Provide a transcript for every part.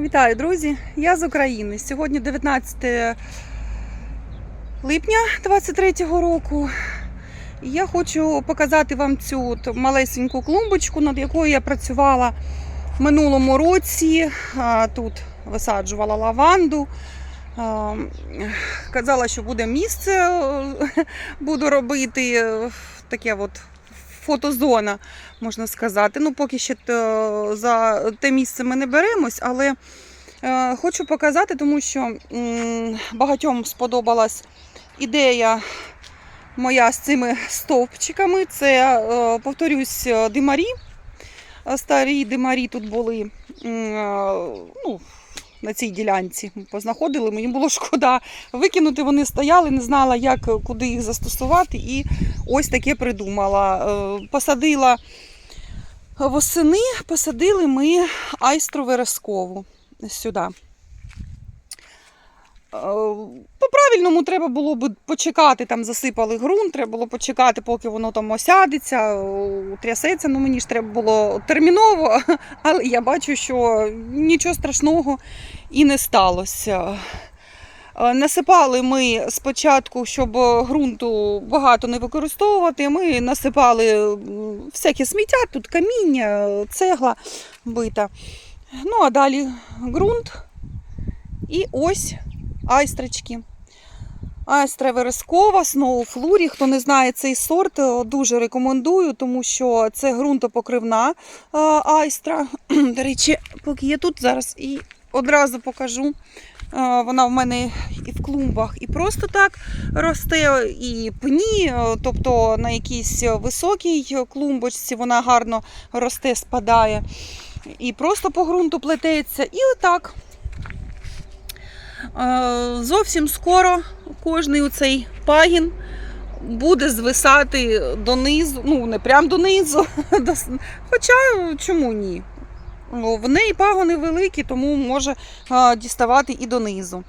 Вітаю, друзі! Я з України. Сьогодні 19 липня 23-го року. Я хочу показати вам цю от малесеньку клумбочку, над якою я працювала в минулому році. Тут висаджувала лаванду. Казала, що буде місце, е, буду робити е, таке от фотозона, можна сказати. Ну, поки ще за те місце ми не беремось, але е, хочу показати, тому що багатьом сподобалась ідея моя з цими стовпчиками. Це, е, повторюсь, е, димарі. Е, Старі димарі тут були е, ну, на цій ділянці. Познаходили, мені було шкода викинути. Вони стояли, не знала, як куди їх застосувати. І ось таке придумала. Е, Посадила восени, посадили ми айстру виразкову сюди. Е, По-правильному треба було б почекати, там засипали ґрунт, треба було почекати, поки воно там осядеться, утрясеться. Ну мені ж треба було терміново, але я бачу, що нічого страшного і не сталося. Е, Насипали ми спочатку, щоб ґрунту багато не використовувати. Ми насипали всяке сміття, тут каміння, цегла бита. Ну а далі ґрунт і ось айстрички. Айстра верескова, Flurry. Хто не знає цей сорт, е, дуже рекомендую, тому що це ґрунтопокривна е, айстра. До речі, поки я тут зараз і одразу покажу. Е, Вона в мене і в клумбах, і просто так росте, і пні, тобто на якійсь високій клумбочці вона гарно росте, спадає. І просто по ґрунту плететься. І отак. Е, Зовсім скоро кожний оцей пагін буде звисати донизу, ну не прям донизу, хоча чому ні? Ну, В неї пагони великі, тому може е, діставати і донизу.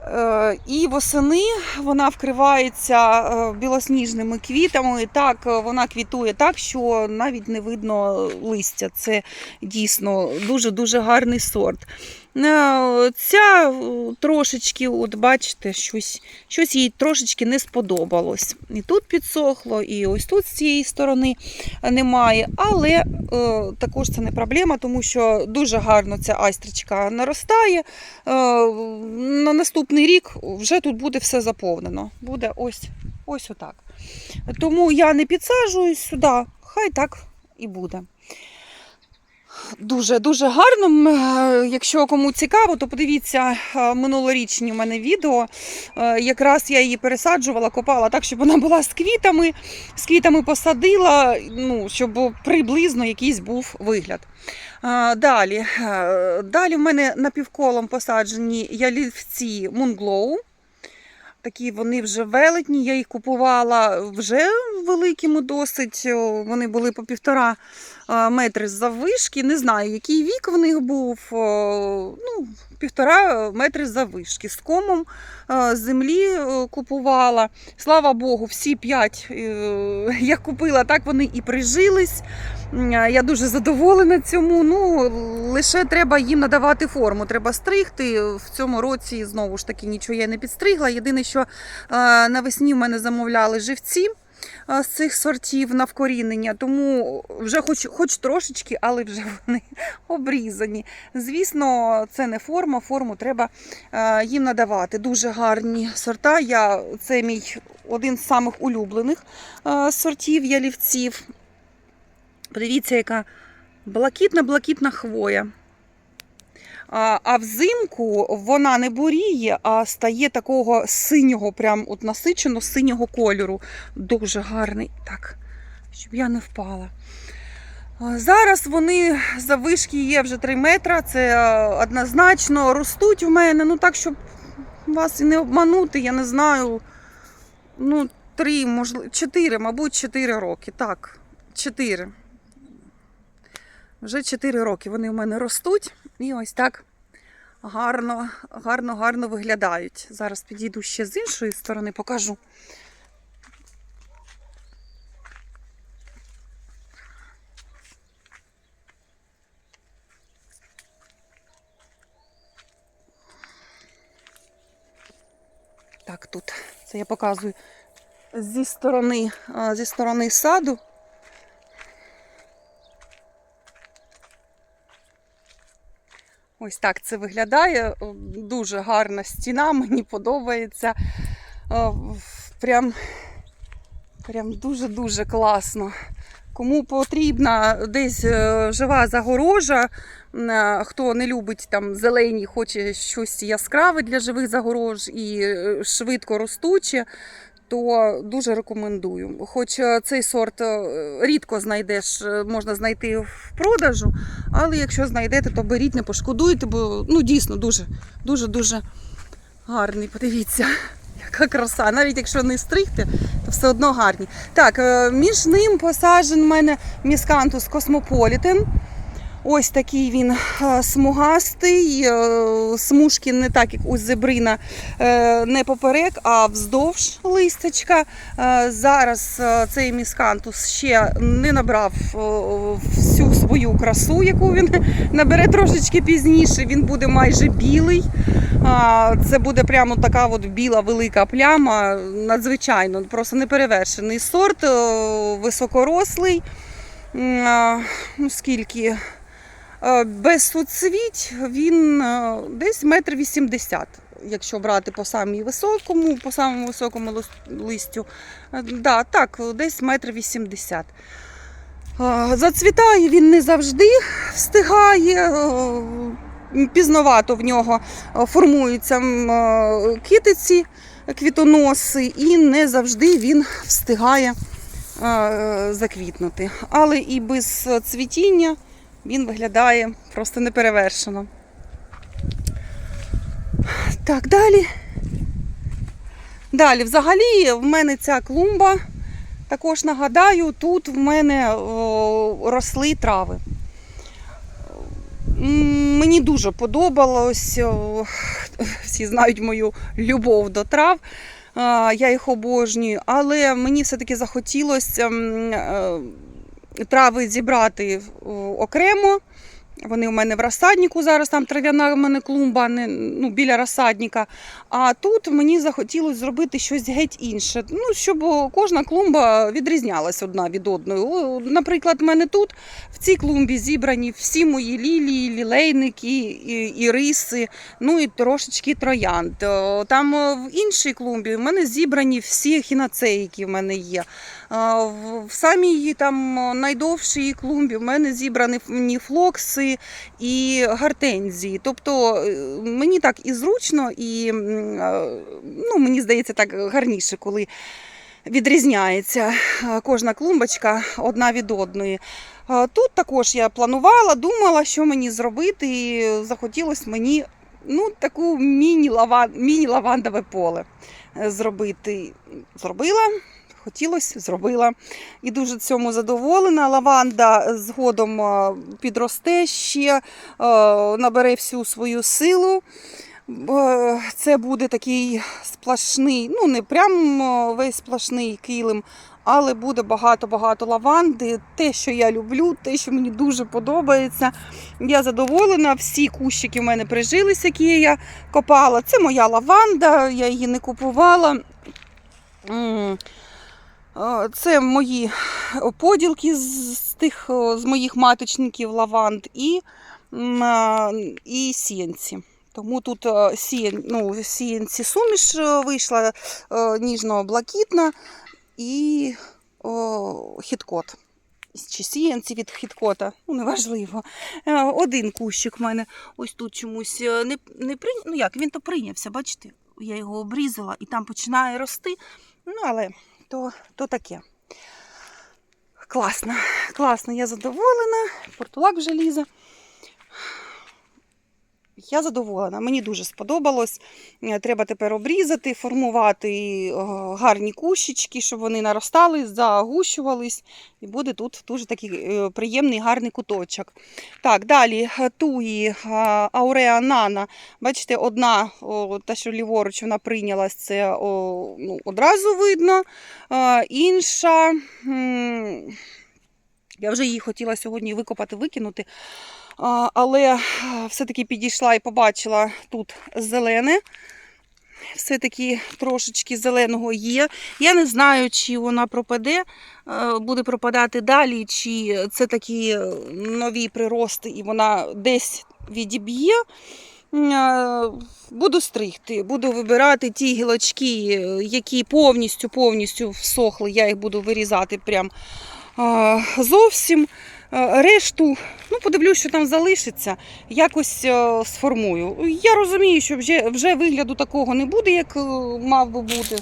Е, І восени вона вкривається білосніжними квітами. Так, вона квітує так, що навіть не видно листя. Це дійсно дуже-дуже гарний сорт. Е, Ця е, трошечки, от бачите, щось, щось їй трошечки не сподобалось. І тут підсохло, і ось тут з цієї сторони немає. Але е, також це не проблема, тому що дуже гарно ця айстричка наростає. Е, на наступний рік вже тут буде все заповнено. Буде ось, ось отак. Тому я не підсаджуюсь сюди, хай так і буде. Дуже дуже гарно. Е, Якщо кому цікаво, то подивіться е, минулорічні в мене відео. Е, Якраз я її пересаджувала, копала так, щоб вона була з квітами. З квітами посадила, ну, щоб приблизно якийсь був вигляд. Далі, далі в мене напівколом посаджені ялівці Мунглоу. Такі вони вже велетні, я їх купувала вже великими досить. Вони були по півтора е, метри заввишки. Не знаю, який вік в них був. Ну, півтора метри заввишки. З комом е, землі е, купувала. Слава Богу, всі п'ять е, я купила, так вони і прижились. Я дуже задоволена цьому. Ну, лише треба їм надавати форму. Треба стригти. В цьому році знову ж таки нічого я не підстригла. Єдине, що е, навесні в мене замовляли живці е, з цих сортів на вкорінення, тому вже хоч, хоч трошечки, але вже вони обрізані. Звісно, це не форма, форму треба е, їм надавати. Дуже гарні сорта. Я, це мій один з самих улюблених е, сортів ялівців. Подивіться, яка блакитна-блакитна хвоя. А, взимку вона не буріє, а стає такого синього, прям от насичено синього кольору. Дуже гарний. Так, щоб я не впала. Зараз вони завишки є вже 3 метра. Це однозначно ростуть в мене. Ну так, щоб вас і не обманути, я не знаю. Ну, 3, можливо, 4, мабуть, 4 роки. Так, 4. Вже 4 роки вони в мене ростуть і ось так гарно, гарно, гарно виглядають. Зараз підійду ще з іншої сторони, покажу. Так, тут це я показую зі сторони, зі сторони саду. Ось так це виглядає. Дуже гарна стіна, мені подобається. Прям, прям дуже-дуже класно. Кому потрібна десь е, жива загорожа, е, хто не любить там зелені, хоче щось яскраве для живих загорож і е, швидко ростуче, то дуже рекомендую. Хоч е, цей сорт е, рідко знайдеш, е, можна знайти в продажу, але якщо знайдете, то беріть, не пошкодуйте, бо ну дійсно дуже, дуже, дуже гарний. Подивіться, яка краса. Навіть якщо не стригти, то все одно гарні. Так, між ним посаджен в мене міскантус Космополітен. Ось такий він е, смугастий, е, смужки не так, як у зебрина, е, не поперек, а вздовж листочка. Зараз цей міскантус ще не набрав всю свою красу, яку він набере трошечки пізніше. Він буде майже білий. Це буде прямо така от біла велика пляма, надзвичайно, просто неперевершений сорт, високорослий. Ну, скільки? Е, Без суцвіть він е, десь метр вісімдесят. Якщо брати по самій високому, по самому високому листю, Е, да, так, десь метр вісімдесят. Зацвітає він не завжди встигає. Пізновато в нього формуються китиці, квітоноси, і не завжди він встигає заквітнути. Але і без цвітіння він виглядає просто неперевершено. Так, далі. Далі, взагалі, в мене ця клумба. Також нагадаю, тут в мене о, росли трави. Мені дуже подобалось. о, Всі знають мою любов до трав. а, Я їх обожнюю, але мені все-таки захотілося е, трави зібрати окремо. Вони у мене в розсаднику зараз там трав'яна в мене клумба не, ну, біля розсадника. А тут мені захотілося зробити щось геть інше. Ну, щоб кожна клумба відрізнялась одна від одної. Наприклад, в мене тут в цій клумбі зібрані всі мої лілії, лілейники, і, і риси, ну і трошечки троянд. Там в іншій клумбі в мене зібрані всі хіноцеї, які в мене є. В самій там найдовшій клумбі в мене зібрані флокси і гортензії. Тобто е, мені так і зручно, і ну, мені здається так гарніше, коли відрізняється кожна клумбочка одна від одної. Тут також я планувала, думала, що мені зробити, і захотілося мені ну, таку міні-лаван, міні-лавандове поле е, зробити. Зробила. Хотілося, зробила. І дуже цьому задоволена. Лаванда згодом е, підросте ще, е, набере всю свою силу. Це буде такий сплошний, ну не прям е, весь сплошний килим, але буде багато-багато лаванди. Те, що я люблю, те, що мені дуже подобається. Я задоволена. Всі кущики в мене прижилися, які я копала. Це моя лаванда, я її не купувала. Е, Це мої поділки з тих з моїх маточників лаванд і, і сіянці. Тому тут е, сіян, ну, сіянці суміш е, вийшла е, ніжно-блакитна і хіткот. Чи сіянці від хіткота, ну неважливо. Е, Один кущик в мене ось тут чомусь е, не, не прийняв. Ну як, він то прийнявся, бачите? Я його обрізала і там починає рости. Ну, але то, то таке. Класно, класно, я задоволена. Портулак вже лізе. Я задоволена, мені дуже сподобалось. Е, Треба тепер обрізати, формувати е, гарні кущички, щоб вони наростали, загущувались. І буде тут дуже такий е, приємний гарний куточок. Так, далі туї Ауреа Нана. Бачите, одна, та, що ліворуч вона прийнялась, це ну, одразу видно. Інша. Я вже її хотіла сьогодні викопати, викинути. Але все-таки підійшла і побачила тут зелене. все-таки трошечки зеленого є. Я не знаю, чи вона пропаде, е, буде пропадати далі, чи це такі е, нові прирости, і вона десь відіб'є. Е, Буду стригти, буду вибирати ті гілочки, е, які повністю повністю всохли. Я їх буду вирізати прям е, зовсім. Е, Решту, ну подивлюсь, що там залишиться, якось е, сформую. Я розумію, що вже, вже вигляду такого не буде, як е, мав би бути.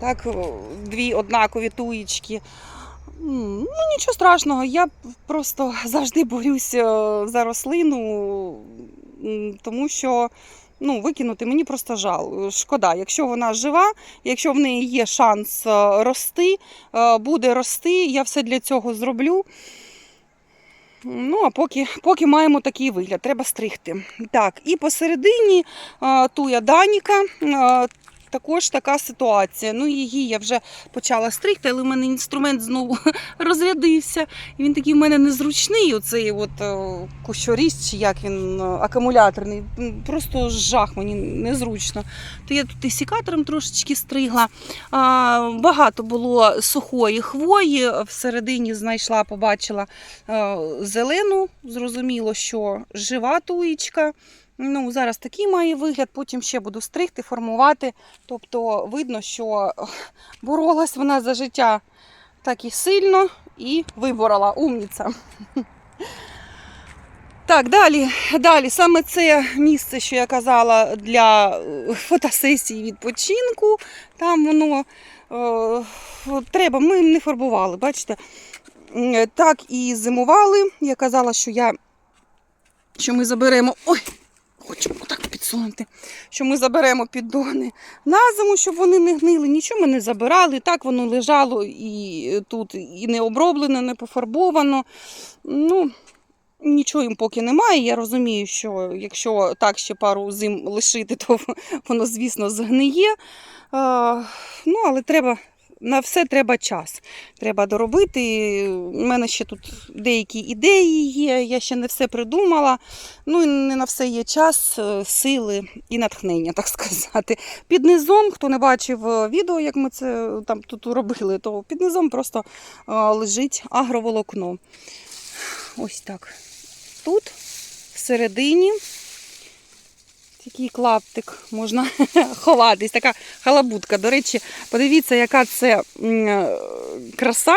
Так, дві однакові туєчки. Ну, нічого страшного, я просто завжди борюся за рослину, тому що ну, викинути мені просто жал. Шкода, якщо вона жива, якщо в неї є шанс рости, буде рости, я все для цього зроблю. Ну, а поки, поки маємо такий вигляд, треба стригти. Так, і посередині туя Даніка. Також така ситуація. Ну, її я вже почала стригти, але в мене інструмент знову розрядився. І він такий в мене незручний, оцей от е, чи як він е, акумуляторний. Просто жах мені незручно. То я тут і сікатором трошечки стригла. А, багато було сухої хвої. Всередині знайшла, побачила е, зелену. Зрозуміло, що жива туїчка. Ну, зараз такий має вигляд, потім ще буду стригти, формувати. Тобто видно, що боролась вона за життя так і сильно і виборола. Умніця. Так, далі, далі. Саме це місце, що я казала для е, фотосесії відпочинку. Там воно е, треба, ми не фарбували, бачите. Так і зимували. Я казала, що я що ми заберемо. Ой, хочу отак підсунути. Що ми заберемо піддони на зиму, щоб вони не гнили. Нічого ми не забирали. Так воно лежало і тут і не оброблено, не пофарбовано. Ну, Нічого їм поки немає. Я розумію, що якщо так ще пару зим лишити, то воно, звісно, згниє. Е, ну, але треба. На все треба час. Треба доробити. У мене ще тут деякі ідеї є, я ще не все придумала. Ну і не на все є час, е, сили і натхнення, так сказати. Під низом, хто не бачив е, відео, як ми це там тут робили, то під низом просто е, лежить агроволокно. Ось так. Тут, всередині, такий клаптик можна ховатись, така халабутка. До речі, подивіться, яка це е, краса.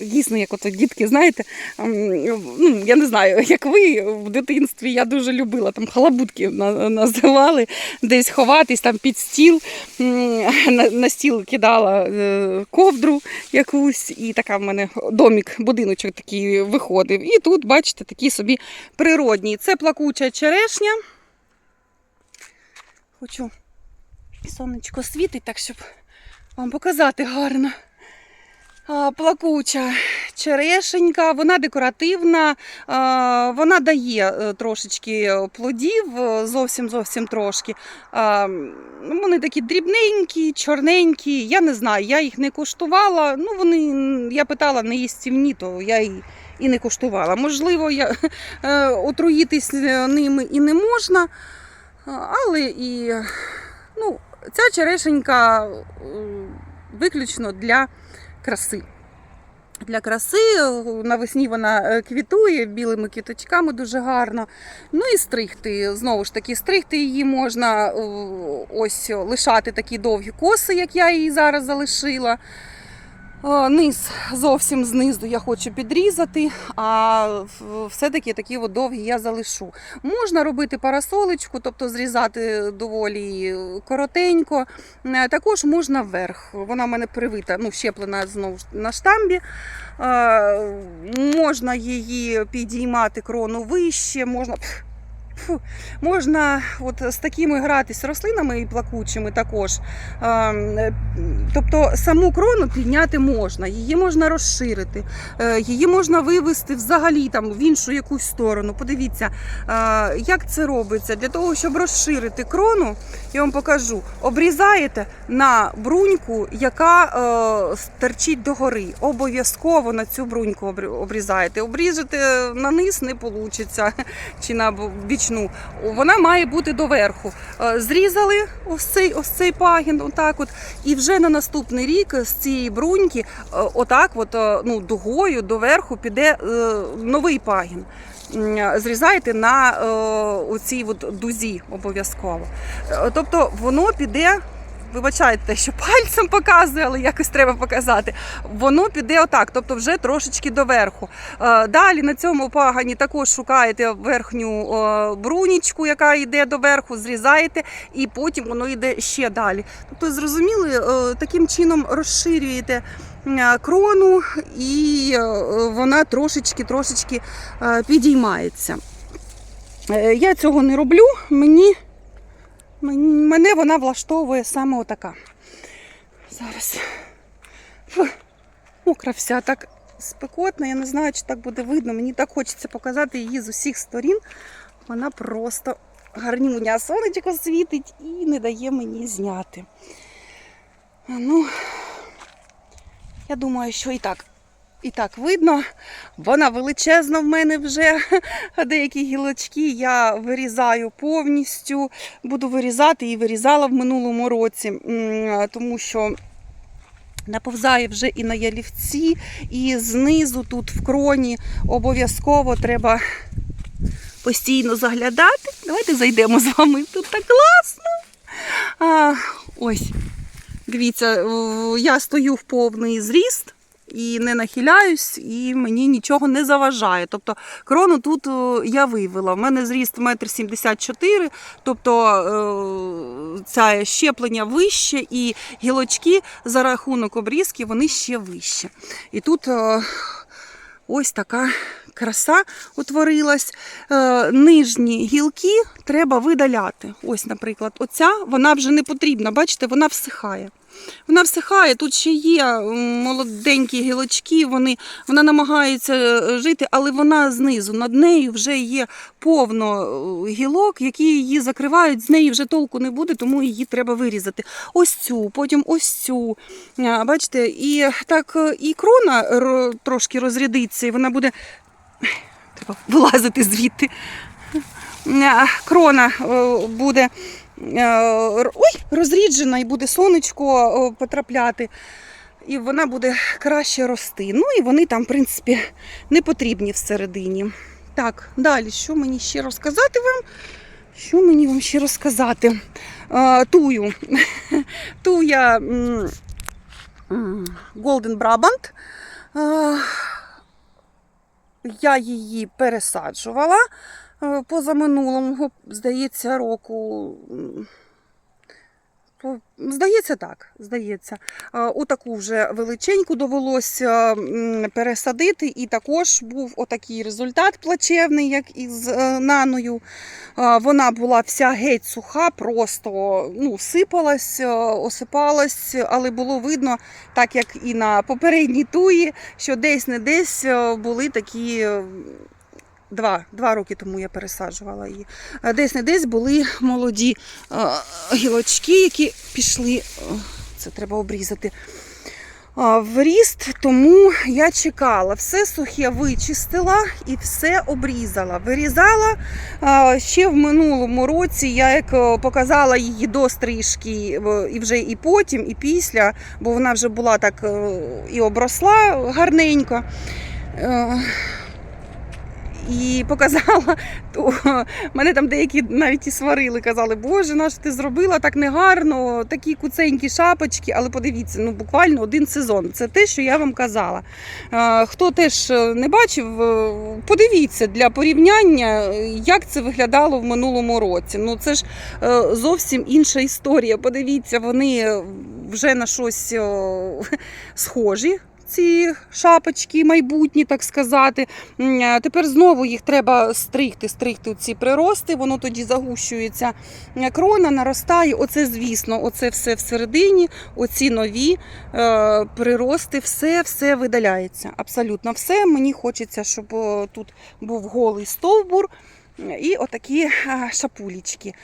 Дійсно, як ото дітки, знаєте, ну, я не знаю, як ви в дитинстві, я дуже любила там халабутки на- називали, десь ховатись там під стіл, на, на стіл кидала е, ковдру якусь, і така в мене домік, будиночок такий виходив. І тут, бачите, такий собі природній. Це плакуча черешня. Хочу сонечко світить, так щоб вам показати гарно. А, Плакуча черешенька, вона декоративна, а, вона дає е, трошечки плодів, е, зовсім зовсім трошки. А, Вони такі дрібненькі, чорненькі. Я не знаю, я їх не куштувала. Ну, вони, я питала, не їстівні, то я і, і не куштувала. Можливо, я, е, отруїтись е, ними і не можна, але і ну, ця черешенька е, виключно для краси. Для краси навесні вона е, квітує білими квіточками дуже гарно. Ну і стригти. Знову ж таки, стригти її можна е, ось лишати такі довгі коси, як я її зараз залишила. Е, Низ зовсім знизу я хочу підрізати, а все-таки такі от довгі я залишу. Можна робити парасолечку, тобто зрізати доволі коротенько. Е, Також можна вверх. Вона в мене привита, ну, щеплена знову на штамбі. Е, Можна її підіймати крону вище, можна. Можна от з такими гратись рослинами і плакучими також. Е, Тобто саму крону підняти можна, її можна розширити, е, її можна вивести взагалі там в іншу якусь сторону. Подивіться, як це робиться. Для того, щоб розширити крону, я вам покажу. Обрізаєте на бруньку, яка е, стерчить догори. Обов'язково на цю бруньку обрізаєте. Обріжете на низ не вийде, чи на бічну вручну, вона має бути доверху. Е, Зрізали ось цей, ось цей пагін, отак от, і вже на наступний рік з цієї бруньки, е, отак, от, е, ну, дугою доверху піде новий пагін. Зрізаєте на оцій от дузі обов'язково. Тобто воно піде. Вибачайте, що пальцем показую, але якось треба показати. Воно піде отак, тобто вже трошечки доверху. Е, Далі на цьому пагані також шукаєте верхню е, брунічку, яка йде доверху, зрізаєте, і потім воно йде ще далі. Тобто, зрозуміли, е, таким чином розширюєте крону, і вона трошечки трошечки е, підіймається. Я цього не роблю, мені- мене вона влаштовує саме отака. Зараз. Мокра вся так спекотна, я не знаю, чи так буде видно. Мені так хочеться показати її з усіх сторін. Вона просто гарнюня. Сонечко світить і не дає мені зняти. Ну, я думаю, що і так. І так видно, вона величезна в мене вже. Деякі гілочки я вирізаю повністю. Буду вирізати і вирізала в минулому році, тому що наповзає вже і на ялівці, і знизу тут в кроні обов'язково треба постійно заглядати. Давайте зайдемо з вами. Тут так класно. А, ось, дивіться, я стою в повний зріст. І не нахиляюсь, і мені нічого не заважає. Тобто крону тут я вивела. У мене зріст 1,74 м, тобто е, це щеплення вище, і гілочки за рахунок обрізки вони ще вище. І тут е, ось така краса утворилась. Е, Нижні гілки треба видаляти. Ось, наприклад, оця вона вже не потрібна. Бачите, вона всихає. Вона всихає, тут ще є молоденькі гілочки, вони, вона намагається е, жити, але вона знизу. Над нею вже є повно е, гілок, які її закривають, з неї вже толку не буде, тому її треба вирізати. Ось цю, потім ось цю. Бачите, і так е, і крона трошки розрядиться, і вона буде. Треба вилазити звідти. Крона буде ой, розріджена і буде сонечко е, потрапляти. І вона буде краще рости. Ну і вони там, в принципі, не потрібні всередині. Так, далі, що мені ще розказати вам? Що мені вам ще розказати? Е, Тую. Туя Golden Brabant. Е, Я її пересаджувала е, позаминулого, здається, року. Здається, так. Здається. Е, Отаку вже величеньку довелося пересадити, і також був отакий результат плачевний, як із е, наною. Е, Вона була вся геть суха, просто ну, сипалась, е, осипалась, але було видно, так як і на попередній туї, що десь не десь е, були такі. Два, два роки тому я пересаджувала її. Е, Десь не десь були молоді е, гілочки, які пішли. е, Це треба обрізати. В ріст, тому я чекала. Все сухе вичистила і все обрізала. Вирізала ще в минулому році. Я як показала її до стрижки, і вже і потім, і після, бо вона вже була так і обросла гарненько. І показала, то мене там деякі навіть і сварили, казали, боже, на що ти зробила так негарно, такі куценькі шапочки, але подивіться, ну буквально один сезон. Це те, що я вам казала. Хто теж е, не бачив, е, подивіться для порівняння, е, як це виглядало в минулому році. Ну це ж зовсім інша історія. Подивіться, вони вже на щось схожі. Ці шапочки майбутні, так сказати. Е, Тепер знову їх треба стригти, стригти ці прирости, воно тоді загущується е, крона, наростає. Оце, звісно, оце все всередині, оці нові е, прирости, все, все видаляється. Абсолютно все. Мені хочеться, щоб е, тут був голий стовбур. І отакі шапулічки.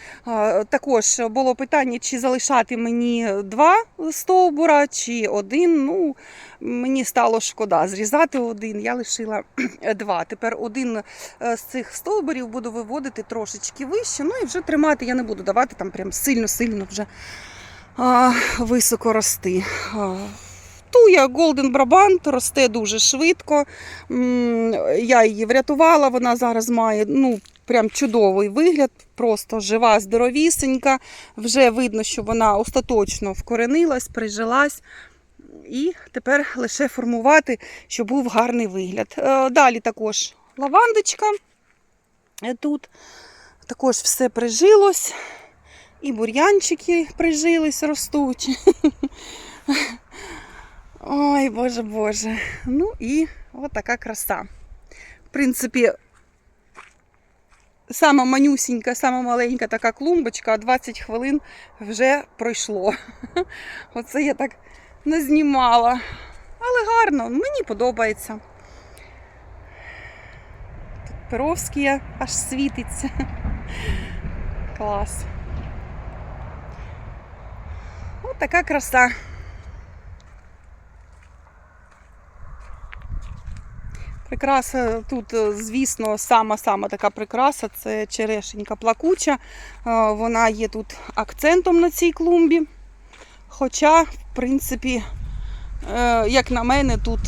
Також було питання, чи залишати мені два стовбура, чи один. Ну, мені стало шкода зрізати один. Я лишила два. Тепер один е, з цих стовбурів буду виводити трошечки вище. Ну і вже тримати я не буду давати там прям сильно-сильно вже високо рости. Туя Golden Brabant росте дуже швидко. Я її врятувала, вона зараз має ну, прям чудовий вигляд, просто жива, здоровісенька. Вже видно, що вона остаточно вкоренилась, прижилась. І тепер лише формувати, щоб був гарний вигляд. Е, Далі також лавандочка. Е, Тут також все прижилось. І бур'янчики прижились, ростуть. Ой, боже боже. Ну і от така краса. В принципі, сама манюсінька, сама маленька така клумбочка, а 20 хвилин вже пройшло. Оце я так не знімала. Але гарно, мені подобається. Тут Перовський аж світиться. Клас. Ось така краса. Прикраса тут, е, звісно, сама-сама така прикраса це черешенька плакуча. Е, Вона є тут акцентом на цій клумбі. Хоча, в принципі, е, як на мене, тут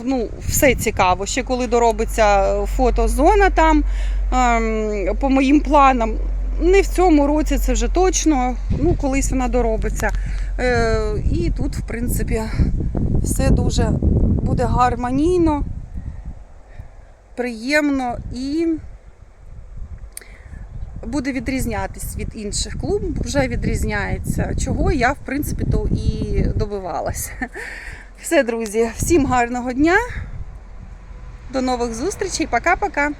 ну, все цікаво. Ще коли доробиться фотозона там, ем, по моїм планам, не в цьому році це вже точно, ну, колись вона доробиться. І тут, в принципі, все дуже буде гармонійно, приємно і буде відрізнятись від інших клубів, вже відрізняється, чого я, в принципі, то і добивалася. Все, друзі, всім гарного дня. До нових зустрічей. Пока-пока.